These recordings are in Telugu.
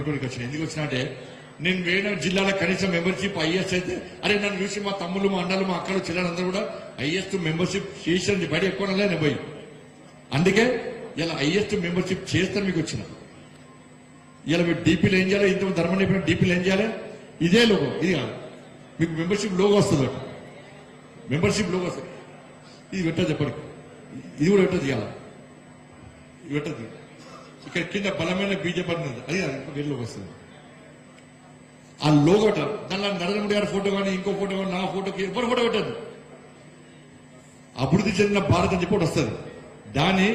వచ్చిన ఎందుకు వచ్చినట్టే నేను వేరే జిల్లాల కనీసం మెంబర్షిప్ ఐఎస్ అయితే అరే నన్ను చూసి మా తమ్ముళ్ళు మా అన్నలు మా అక్కలు చిల్లరందరూ కూడా ఐఎస్ మెంబర్షిప్ చేసింది బయట ఎక్కువ నేను పోయి. అందుకే ఇలా ఐఎస్ మెంబర్షిప్ చేస్తే మీకు వచ్చిన. ఇలా మీరు డీపీలు ఏం చేయాలి? ఇంత ధర్మం చెప్పిన డీపీలు ఏం చేయాలి? ఇదే లోగో ఇది కాదు. మీకు మెంబర్షిప్ లోగో వస్తుంది మెంబర్షిప్ లోగో వస్తుంది. ఇది పెట్టదు ఎప్పటికి ఇది కూడా పెట్టదు ఇవాళ. ఇది పెట్టదు. ఇక్కడ కింద బలమైన బీజపడి అది కాదు వస్తుంది. ఆ లోగోట దానిలో నరేంద్ర గారి ఫోటో కానీ ఇంకో ఫోటో కానీ నా ఫోటోకి ఎవరు ఫోటో పెట్టదు అభివృద్ధి చెందిన భారత్ అని చెప్పి వస్తుంది. దాన్ని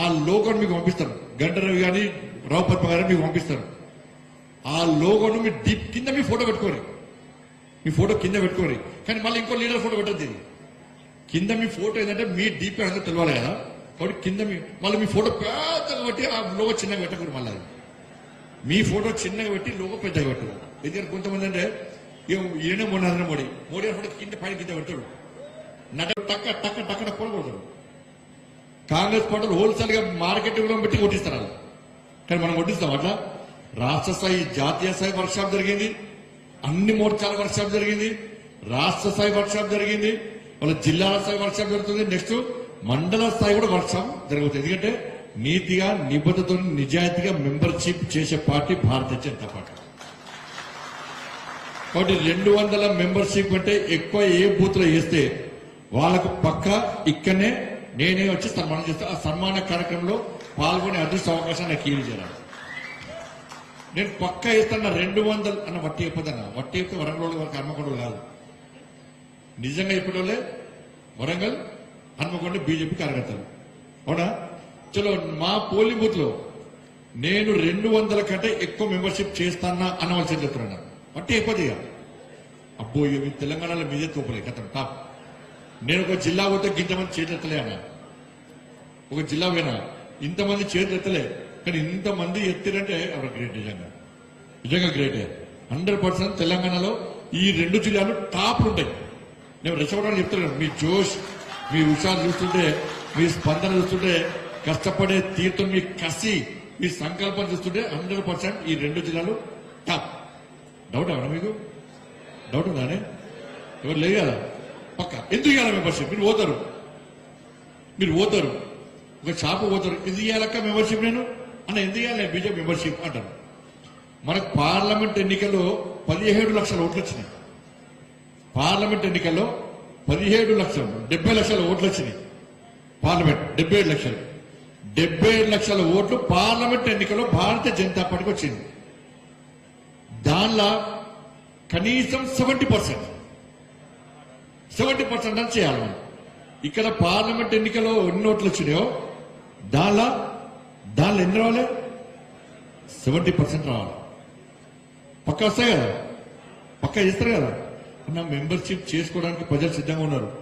ఆ లోగోని మీకు పంపిస్తారు. గంటరవి కానీ రావు పద్మ గారు మీకు పంపిస్తారు. ఆ లోగోను మీ డీప్ కింద మీ ఫోటో పెట్టుకోరు మీ ఫోటో కింద పెట్టుకోరు. కానీ మళ్ళీ ఇంకో లీడర్ ఫోటో పెట్టద్దు కింద మీ ఫోటో ఏంటంటే మీ డీప్ అందరూ తెలవాలి కదా. కాబట్టి కింద మీ మళ్ళీ మీ ఫోటో పెద్దగా పెట్టి ఆ లోగో చిన్నగా పెట్టకూడదు మళ్ళీ మీ ఫోటో చిన్నగా పెట్టి లోగో పెద్దగా పెట్టరు ఎందుకంటే కొంతమంది అంటే ఏం ఈయన మొన్న మోడీ. మోడీ ఫోటో కింద పైన కింద పెడతాడు నట టక్క టక్క టక్కన కొనకూడదు కాంగ్రెస్ పార్టీలు హోల్సేల్గా మార్కెట్ కూడా పెట్టి కొట్టిస్తారు అలా కానీ మనం కొట్టిస్తాం అట్లా? రాష్ట్ర స్థాయి జాతీయ స్థాయి వర్క్షాప్ జరిగింది. అన్ని మోర్చాల వర్క్షాప్ జరిగింది. రాష్ట్ర స్థాయి వర్క్షాప్ జరిగింది. వాళ్ళ జిల్లాల స్థాయి వర్క్షాప్ జరుగుతుంది. నెక్స్ట్ మండల స్థాయి కూడా వర్షం జరుగుతుంది. ఎందుకంటే నీతిగా నిబద్ధతో నిజాయితీగా మెంబర్షిప్ చేసే పార్టీ భారతీయ జనతా పార్టీ. కాబట్టి రెండు వందల మెంబర్షిప్ అంటే ఎక్కువ ఏ బూత్లో వేస్తే వాళ్ళకు పక్క ఇక్కడనే నేనే వచ్చి సన్మానం చేస్తా. ఆ సన్మాన కార్యక్రమంలో పాల్గొనే అదృష్ట అవకాశం నాకు కీలు చేయాలి నేను పక్క వేస్తున్న రెండు వందలు అన్న వట్టి చెప్పదన్న వట్టి చెప్తే వరంగల్ వాళ్ళకి అమ్మకూడదు కాదు. నిజంగా చెప్పడంలే వరంగల్ హన్మకొండ బీజేపీ కార్యకర్తలు. అవునా? చలో మా పోలింగ్ బూత్లో నేను రెండు వందల కంటే ఎక్కువ మెంబర్షిప్ చేస్తానా అన్న చెప్తున్నాను అంటే ఎక్కువ ఇక అబ్బో ఇవి తెలంగాణలో మీదే తోపలే. కథం టాప్. నేను ఒక జిల్లా పోతే ఇంతమంది చేతులెత్తలే ఎత్తలే అన్న. ఒక జిల్లా పోయినా ఇంతమంది చేతులు ఎత్తలే. కానీ ఇంతమంది ఎత్తిరంటే అక్కడ గ్రేట్ నిజంగా? నిజంగా గ్రేటే. హండ్రెడ్ పర్సెంట్ తెలంగాణలో ఈ రెండు జిల్లాలు టాప్లు ఉంటాయి. నేను రెచ్చగొట్టడానికి చెప్తున్నాను. మీ జోష్ మీ హుషారు చూస్తుంటే మీ స్పందన చూస్తుంటే కష్టపడే తీర్థం మీ కసి మీ సంకల్పం చూస్తుంటే హండ్రెడ్ పర్సెంట్ ఈ రెండు జిల్లాలు టాప్. డౌట్ అవునా మీకు? డౌట్ ఉందానే ఎవరు లేదు కదా? పక్క. ఎందుకు ఇవ్వాలి మెంబర్షిప్ మీరు పోతారు మీరు పోతారు ఒక షాపు పోతారు ఎందుకు ఇవ్వాలక్క మెంబర్షిప్ నేను? అన్న ఎందుకు ఇవ్వాలి బీజేపీ మెంబర్షిప్ అంటారు. మనకు పార్లమెంట్ ఎన్నికల్లో పదిహేడు లక్షల ఓట్లు వచ్చినాయి. పార్లమెంట్ ఎన్నికల్లో పదిహేడు లక్షలు డెబ్బై లక్షల ఓట్లు వచ్చినాయి. పార్లమెంట్ డెబ్బై ఏడు లక్షలు. డెబ్బై ఏడు లక్షల ఓట్లు పార్లమెంట్ ఎన్నికలో భారతీయ జనతా పార్టీకి వచ్చింది. దానిలో కనీసం సెవెంటీ పర్సెంట్ సెవెంటీ పర్సెంట్ అని చేయాలి మనం. ఇక్కడ పార్లమెంట్ ఎన్నికలో ఎన్ని ఓట్లు వచ్చినాయో దానిలో దానిలో ఎన్ని రావాలి? సెవెంటీ పర్సెంట్ రావాలి. పక్క వస్తాయి కదా? పక్క చేస్తారు కదా? మెంబర్షిప్ చేసుకోవడానికి ప్రజలు సిద్ధంగా ఉన్నారు.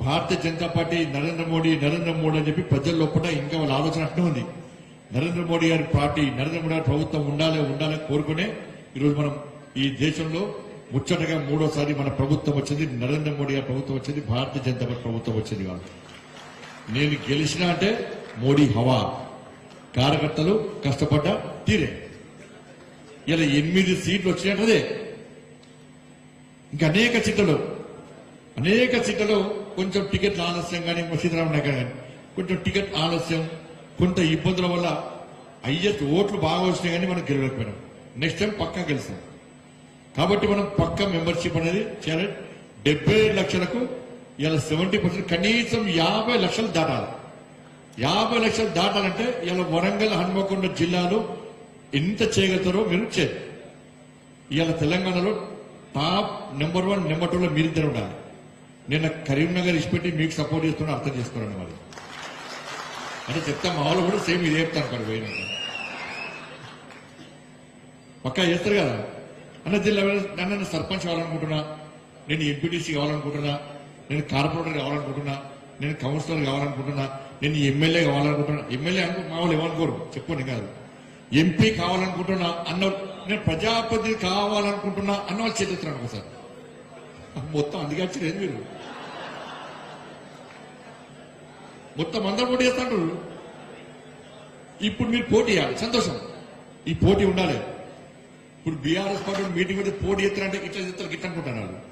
భారతీయ జనతా పార్టీ నరేంద్ర మోడీ నరేంద్ర మోడీ అని చెప్పి ప్రజల లోపల ఇంకా వాళ్ళ ఆలోచన అట్నే ఉంది. నరేంద్ర మోడీ గారి పార్టీ నరేంద్ర మోడీ గారి ప్రభుత్వం ఉండాలి ఉండాలి కోరుకునే ఈరోజు మనం ఈ దేశంలో ముచ్చటగా మూడోసారి మన ప్రభుత్వం వచ్చింది నరేంద్ర మోడీ గారి ప్రభుత్వం వచ్చింది భారతీయ జనతా పార్టీ ప్రభుత్వం వచ్చింది కాదు. నేను గెలిచినా అంటే మోడీ హవా. కార్యకర్తలు కష్టపడ్డ తీరే. ఇలా ఎనిమిది సీట్లు వచ్చినట్టదే. ఇంకా అనేక చిట్టలు అనేక చిట్టలు కొంచెం టికెట్ ఆలస్యం కానీ సీతారామన్ నాయక్ కానీ కొంచెం టికెట్ ఆలస్యం కొంత ఇబ్బందుల వల్ల హైయెస్ట్ ఓట్లు బాగా వచ్చినాయి కానీ మనం గెలవలేకపోయినాం. నెక్స్ట్ టైం పక్కా గెలుస్తాం. కాబట్టి మనం పక్క మెంబర్షిప్ అనేది చేయాలి. డెబ్బై ఏడు లక్షలకు ఇలా సెవెంటీ పర్సెంట్ కనీసం యాభై లక్షలు దాటాలి. యాభై లక్షలు దాటాలంటే ఇలా వరంగల్ హన్మకొండ జిల్లాలో ఎంత చేయగలుగుతారో మీరు చేయాలి. ఇలా తెలంగాణలో top number one number two లో మీరిద్దరు ఉండాలి. నిన్న కరీంనగర్ ఇచ్చిపెట్టి మీకు సపోర్ట్ చేస్తున్నా అర్థం చేసుకోరండి మరి. అంటే చెప్తా మా వాళ్ళు కూడా సేమ్ ఇది చెప్తాను అక్కడ పోయినాక పక్కా చేస్తారు కదా. అన్న జిల్లా నన్ను సర్పంచ్ కావాలనుకుంటున్నా నేను ఎంపీటీసీ కావాలనుకుంటున్నా నేను కార్పొరేటర్ కావాలనుకుంటున్నా నేను కౌన్సిలర్ కావాలనుకుంటున్నా నేను ఎమ్మెల్యే కావాలనుకుంటున్నా. ఎమ్మెల్యే అనుకుంటున్నా మా వాళ్ళు ఏమనుకోరు చెప్పండి కాదు. ఎంపీ కావాలనుకుంటున్నా అన్న నేను ప్రజాపతి కావాలనుకుంటున్నా అన్న వాళ్ళు చేతున్నారు ఒకసారి మొత్తం అందుకే మీరు. మొత్తం అందరూ పోటీ చేస్తాడు ఇప్పుడు మీరు పోటీ చేయాలి. సంతోషం. ఈ పోటీ ఉండాలి. ఇప్పుడు బీఆర్ఎస్ పార్టీ మీటింగ్ పెట్టి పోటీ ఎత్తారంటే ఇట్లా చేస్తారు ఇట్లా అనుకుంటున్నారు